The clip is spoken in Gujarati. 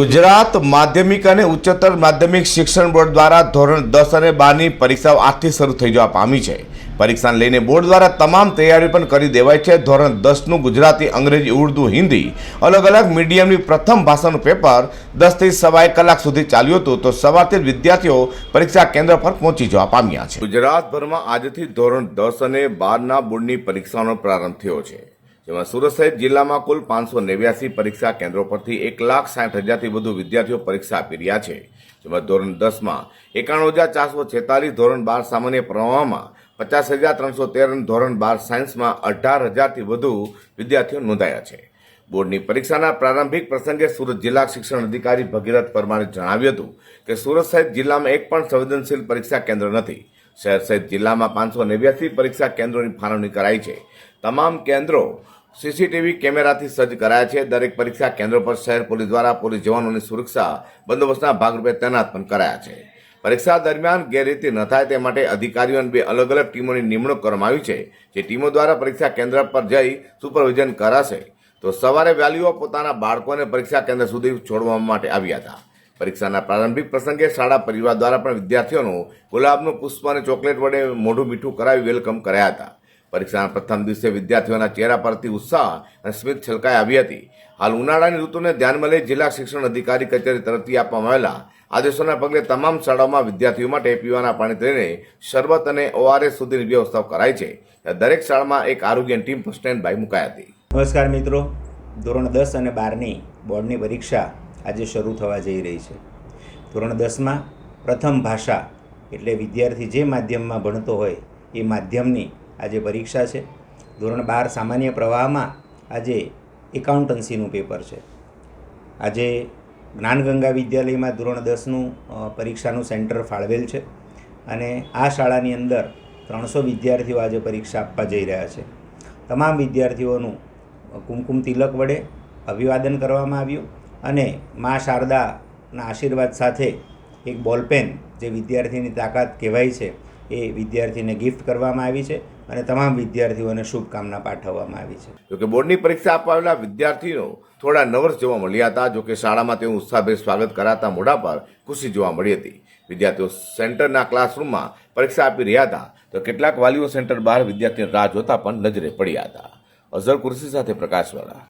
ગુજરાત માધ્યમિક અને ઉચ્ચતર માધ્યમિક શિક્ષણ બોર્ડ દ્વારા ધોરણ દસ અને બારની પરીક્ષાઓ આજથી શરૂ થઈ જવા પામી છે. પરીક્ષાને લઈને બોર્ડ દ્વારા તમામ તૈયારી પણ કરી દેવાય છે. ધોરણ દસનું ગુજરાતી, અંગ્રેજી, ઉર્દુ, હિન્દી અલગ અલગ મીડિયમની પ્રથમ ભાષાનું પેપર દસથી સવા કલાક સુધી ચાલ્યું હતું તો સવારથી વિદ્યાર્થીઓ પરીક્ષા કેન્દ્ર પર પહોંચી જવા પામ્યા છે. ગુજરાતભરમાં આજથી ધોરણ દસ અને બારના બોર્ડની પરીક્ષાનો પ્રારંભ થયો છે. જેમાં સુરત સહિત જિલ્લામાં કુલ પાંચસો નેવ્યાસી પરીક્ષા કેન્દ્રો પરથી એક લાખ સાઠ હજારથી વધુ વિદ્યાર્થીઓ પરીક્ષા આપી રહ્યા છે. જેમાં ધોરણ દસમાં એકાણું હજાર ચારસો છેતાલીસ ધોરણ બાર સામાન્ય પ્રવાહમાં પચાસ હજાર ત્રણસો તેર ધોરણ બાર સાયન્સમાં અઢાર હજારથી વધુ વિદ્યાર્થીઓ નોંધાયા છે. બોર્ડની પરીક્ષાના પ્રારંભિક પ્રસંગે સુરત જિલ્લા શિક્ષણ અધિકારી ભગીરથ પરમારે જણાવ્યું હતું કે સુરત સહિત જિલ્લામાં એક પણ સંવેદનશીલ પરીક્ષા કેન્દ્ર નથી. શહેર સહિત જિલ્લામાં પાંચસો નેવ્યાસી પરીક્ષા કેન્દ્રોની ફાળવણી કરાઈ છે. તમામ કેન્દ્રો સીસીટીવી કેમેરાથી સજ્જ કરાયા છે. દરેક પરીક્ષા કેન્દ્રો પર શહેર પોલીસ દ્વારા પોલીસ જવાનોની સુરક્ષા બંદોબસ્તના ભાગરૂપે તૈનાત પણ કરાયા છે. પરીક્ષા દરમિયાન ગેરરીતિ ન થાય તે માટે અધિકારીઓને બે અલગ અલગ ટીમોની નિમણૂક કરવામાં આવી છે, જે ટીમો દ્વારા પરીક્ષા કેન્દ્ર પર જઈ સુપરવિઝન કરાશે. તો સવારે વાલીઓ પોતાના બાળકોને પરીક્ષા કેન્દ્ર સુધી છોડવા માટે આવ્યા હતા. પરીક્ષાના પ્રારંભિક પ્રસંગે શાળા પરિવાર દ્વારા પણ વિદ્યાર્થીઓનું ગુલાબનું પુષ્પ અને ચોકલેટ વડે મોઢું મીઠું કરાવી વેલકમ કર્યા હતા. પરીક્ષાના પ્રથમ દિવસે વિદ્યાર્થીઓના ચહેરા પરથી ઉત્સાહ અને સ્મિત છલકાઈ આવી હતી. હાલ ઉનાળાની ઋતુને ધ્યાનમાં લઈ જિલ્લા શિક્ષણ અધિકારી કચેરી તરફથી આપવામાં આવેલા આદેશોના પગલે તમામ શાળાઓમાં વિદ્યાર્થીઓ માટે પીવાના પાણી લઈને શરબત અને ઓઆરએસ સુધીની વ્યવસ્થાઓ કરાઈ છે. દરેક શાળામાં એક આરોગ્ય ટીમ સ્ટેન્ડ બાય મુકાઈ હતી. નમસ્કાર મિત્રો. ધોરણ દસ અને બારની બોર્ડની પરીક્ષા આજે શરૂ થવા જઈ રહી છે. ધોરણ દસમાં પ્રથમ ભાષા એટલે વિદ્યાર્થી જે માધ્યમમાં ભણતો હોય એ માધ્યમની આજે પરીક્ષા છે, ધોરણ બાર સામાન્ય પ્રવાહમાં આજે એકાઉન્ટન્સીનું પેપર છે. આજે જ્ઞાનગંગા વિદ્યાલયમાં ધોરણ દસનું પરીક્ષાનું સેન્ટર ફાળવેલ છે અને આ શાળાની અંદર ત્રણસો વિદ્યાર્થીઓ આજે પરીક્ષા આપવા જઈ રહ્યા છે. તમામ વિદ્યાર્થીઓનું કુમકુમ તિલક વડે અભિવાદન કરવામાં આવ્યું અને મા શારદાના આશીર્વાદ સાથે એક બોલપેન જે વિદ્યાર્થીની તાકાત કહેવાય છે એ વિદ્યાર્થીને ગિફ્ટ કરવામાં આવી છે અને તમામ વિદ્યાર્થીઓને શુભકામના પાઠવવામાં આવી છે. જોકે બોર્ડની પરીક્ષા આપવા આવેલા વિદ્યાર્થીઓ થોડા નર્વસ જોવા મળ્યા હતા. જોકે શાળામાં તેઓ ઉત્સાહભેર સ્વાગત કરાતા મોઢા પર ખુશી જોવા મળી હતી. વિદ્યાર્થીઓ સેન્ટરના ક્લાસરૂમમાં પરીક્ષા આપી રહ્યા હતા. તો કેટલાક વાલીઓ સેન્ટર બહાર વિદ્યાર્થીઓ રાહ જોતા પણ નજરે પડ્યા હતા. અઝર કુર્સી સાથે પ્રકાશવાળા.